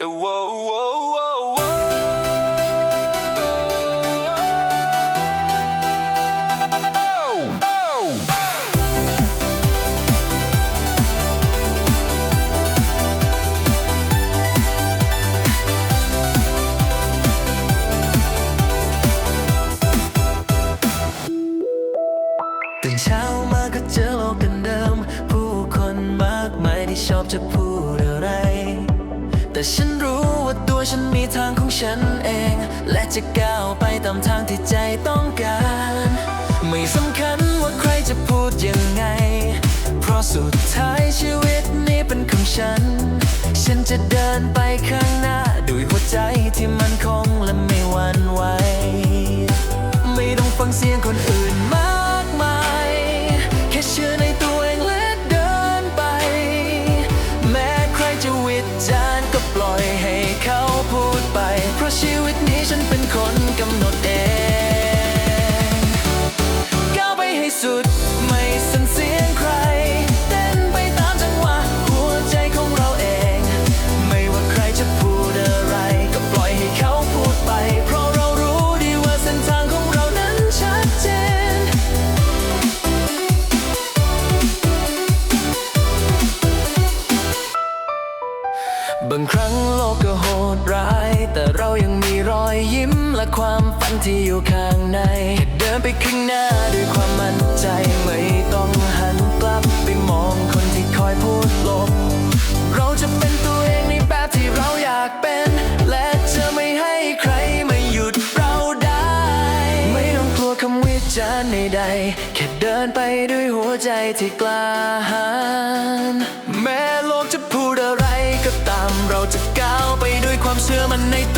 ตื่นเช้ามาก็เจอโลกเดิม ผู้คนมากมายที่ชอบจะพูด แต่ฉันรู้ว่าตัวฉันมีทางของฉันเอง และจะก้าวไปตามทางที่ใจต้องการ ไม่สำคัญว่าใครจะพูดยังไง เพราะสุดท้ายชีวิตนี้เป็นของฉัน ฉันจะเดินไปข้างหน้า ด้วยหัวใจที่มันคงและไม่หวั่นไหว ไปเบางครั้งโลกก็โหดร้าย แต่เรายังมีรอยยิ้มและความฝันที่อยู่ข้างในแค่เดินไปข้างหน้าด้วยความมั่นใจไม่ต้องหันกลับไปมองคนที่คอยพูดลบ เราจะเป็นตัวเองในแบบที่เราอยากเป็น และจะไม่ให้ใครมาหยุดเราได้ ไม่ต้องกลัวคำวิจารณ์ใดๆแค่เดินไปด้วยหัวใจที่กล้าหาญแม้โลกจะ พู